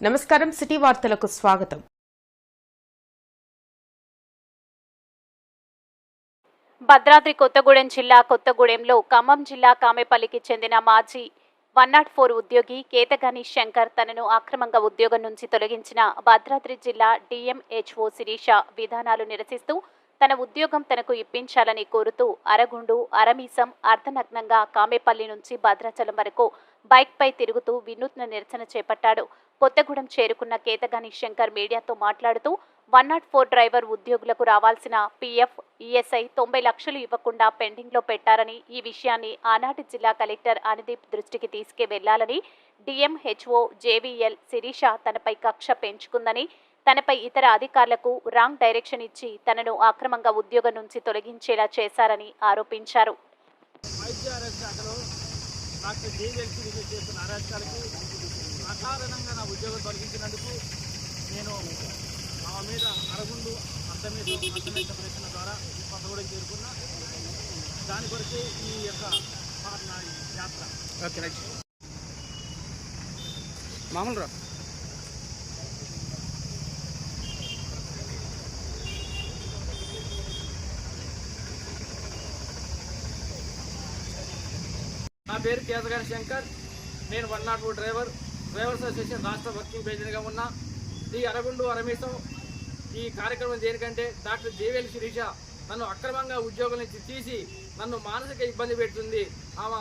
నమస్కారం సిటీ వార్తలకు స్వాగతం. భద్రాద్రి కొత్తగూడెం జిల్లా కొత్తగూడెంలో ఖమ్మం జిల్లా కామెపల్లికి చెందిన మాజీ వన్ నాట్ ఫోర్ ఉద్యోగి కేతగాని శంకర్ తనను అక్రమంగా ఉద్యోగం నుంచి తొలగించిన భద్రాద్రి జిల్లా డిఎంహెచ్ఓ శిరీష విధానాలు నిరసిస్తూ తన ఉద్యోగం తనకు ఇప్పించాలని కోరుతూ అరగుండు అరమీసం అర్ధనగ్నంగా కామెపల్లి నుంచి భద్రాచలం వరకు బైక్పై తిరుగుతూ వినూత్న నిరసన చేపట్టాడు. కొత్తగూడెం చేరుకున్న కేతగాని శంకర్ మీడియాతో మాట్లాడుతూ వన్ నాట్ ఫోర్ డ్రైవర్ ఉద్యోగులకు రావాల్సిన పీఎఫ్ ఈఎస్ఐ తొంభై లక్షలు ఇవ్వకుండా పెండింగ్లో పెట్టారని ఈ విషయాన్ని ఆనాటి జిల్లా కలెక్టర్ అనుదీప్ దృష్టికి తీసుకువెళ్ళాలని డిఎంహెచ్ఓ జేవీఎల్ శిరీష తనపై కక్ష పెంచుకుందని తనపై ఇతర అధికారులకు రాంగ్ డైరెక్షన్ ఇచ్చి తనను అక్రమంగా ఉద్యోగం నుంచి తొలగించేలా చేశారని ఆరోపించారు. నేను మీద అరగుండు ద్వారా చేరుకున్న. దాని కొరకే ఈ యొక్క యాత్ర. మామూలు రా పేరు కేతగారి శంకర్. నేను one not four driver. Drivers association రాష్ట్ర వర్కింగ్ ప్రెసిడెంట్గా ఉన్నా. ఈ అరగుండు అరమేశం. ఈ కార్యక్రమం దేనికంటే డాక్టర్ జేవేల్ శిరీష నన్ను అక్రమంగా ఉద్యోగుల నుంచి తీసి నన్ను మానసిక ఇబ్బంది పెడుతుంది. ఆమె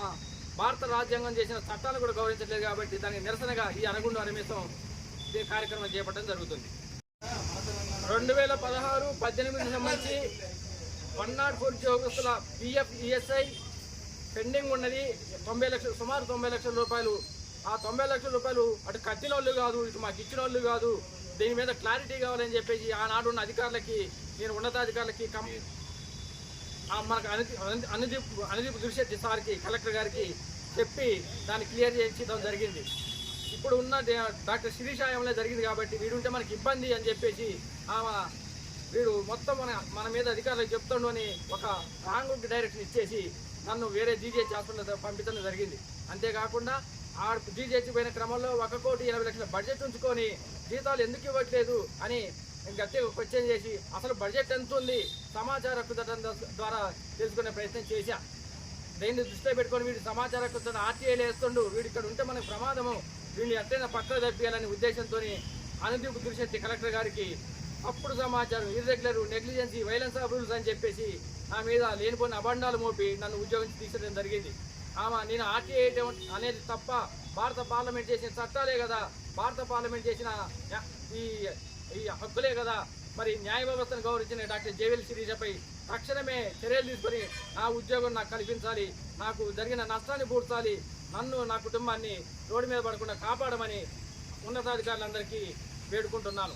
భారత రాజ్యాంగం చేసిన చట్టాలు కూడా గౌరవించట్లేదు కాబట్టి దానికి నిరసనగా ఈ అరగుండు అరమేశం ఈ కార్యక్రమం చేపట్టడం జరుగుతుంది. రెండు వేల పదహారు పద్దెనిమిది సంబంధించి వన్ నాట్ ఫోర్ ఉద్యోగస్తుల పిఎఫ్ ఈఎస్ఐ పెండింగ్ ఉన్నది తొంభై లక్షలు సుమారు తొంభై లక్షల రూపాయలు. ఆ తొంభై లక్షల రూపాయలు అటు కట్టిన వాళ్ళు కాదు ఇటు మాకు ఇచ్చిన వాళ్ళు కాదు. దీని మీద క్లారిటీ కావాలని చెప్పేసి ఆనాడు ఉన్న అధికారులకి నేను ఉన్నతాధికారులకి కం మనకు అనుదీప్ అనుదీప్ దుర్శెట్టి సార్కి కలెక్టర్ గారికి చెప్పి దాన్ని క్లియర్ చేయించడం జరిగింది. ఇప్పుడు ఉన్న డాక్టర్ శిరీషాయంలో జరిగింది కాబట్టి వీడుంటే మనకి ఇబ్బంది అని చెప్పేసి ఆమె వీడు మొత్తం మన మన మీద అధికారులకు చెప్తాడు అని ఒక రాంగ్ డైరెక్షన్ ఇచ్చేసి నన్ను వేరే జీజీహెచ్ హాస్పిటల్ పంపించడం జరిగింది. అంతేకాకుండా ఆ జీజీహెచ్ పోయిన క్రమంలో ఒక కోటి ఇరవై లక్షల బడ్జెట్ ఉంచుకొని జీతాలు ఎందుకు ఇవ్వట్లేదు అని గట్టిగా క్వశ్చన్ చేసి అసలు బడ్జెట్ ఎంత ఉంది? సమాచార హక్కు ద్వారా తెలుసుకునే ప్రయత్నం చేశా. దీన్ని దృష్టిలో పెట్టుకొని వీడి సమాచార హక్కు ఆర్టీఐలు వేస్తుండు. వీడు ఇక్కడ ఉంటే మనకు ప్రమాదము. వీడిని ఎట్టైనా పక్కన తప్పియాలనే ఉద్దేశంతో అనుదీప్ దుర్శెట్టి కలెక్టర్ గారికి అప్పుడు సమాచారం irregular negligence violence of rules అని చెప్పేసి నా మీద లేనిపోయిన అబండాలు మోపి నన్ను ఉద్యోగం తీసడం జరిగింది. ఆమె నేను ఆర్టీఐ అనేది తప్ప భారత పార్లమెంట్ చేసిన చట్టాలే కదా. భారత పార్లమెంట్ చేసిన ఈ ఈ హక్కులే కదా. మరి న్యాయ వ్యవస్థను గౌరవించిన డాక్టర్ జేవెల్ శిరీషపై తక్షణమే చర్యలు తీసుకొని నా ఉద్యోగం నాకు కల్పించాలి. నాకు జరిగిన నష్టాన్ని పూడ్చాలి. నన్ను నా కుటుంబాన్ని రోడ్డు మీద పడకుండా కాపాడమని ఉన్నతాధికారులందరికీ వేడుకుంటున్నాను.